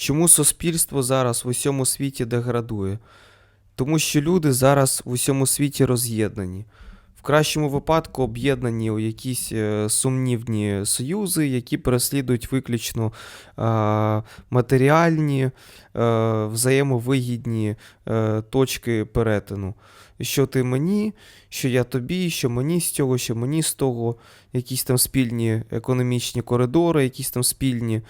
Чому суспільство зараз в усьому світі деградує? Тому що люди зараз в усьому світі роз'єднані. В кращому випадку об'єднані у якісь е, сумнівні союзи, які переслідують виключно е, матеріальні, е, взаємовигідні точки перетину. Що ти мені, що я тобі, що мені з цього, що мені з того, якісь там спільні економічні коридори, якісь там спільні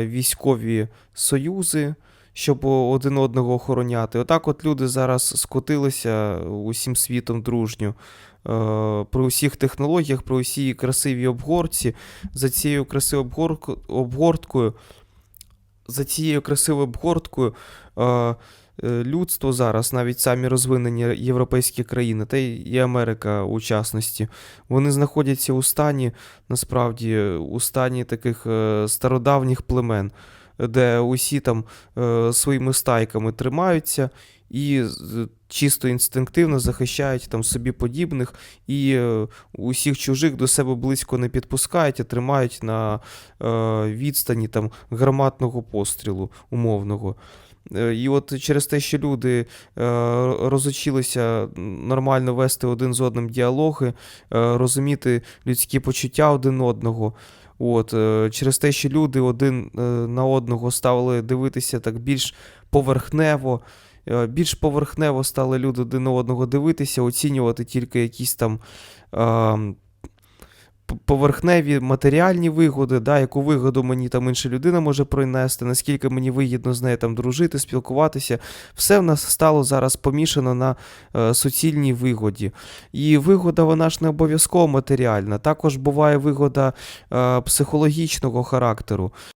військові союзи, щоб один одного охороняти. Отак от люди зараз скотилися усім світом дружньо. Е, При усіх технологіях, при усій красивій обгорці, за цією красивою обгорткою, за цією красивою обгорткою е, е, людство зараз, навіть самі розвинені європейські країни, та й Америка у частності, вони знаходяться у стані, насправді, у стані таких стародавніх племен, де усі там е, своїми стайками тримаються і чисто інстинктивно захищають там собі подібних, і е, усіх чужих до себе близько не підпускають, а тримають на е, відстані там гарматного пострілу умовного. Е, І от через те, що люди розучилися нормально вести один з одним діалоги, розуміти людські почуття один одного. От, через те, що люди один на одного стали дивитися так більш поверхнево, більш поверхнево стали люди один одного дивитися, оцінювати тільки якісь там е, поверхневі матеріальні вигоди, да, яку вигоду мені там інша людина може принести, наскільки мені вигідно з нею там дружити, спілкуватися. Все в нас стало зараз помішано на е, суцільній вигоді. І вигода, вона ж не обов'язково матеріальна. Також буває вигода е, психологічного характеру.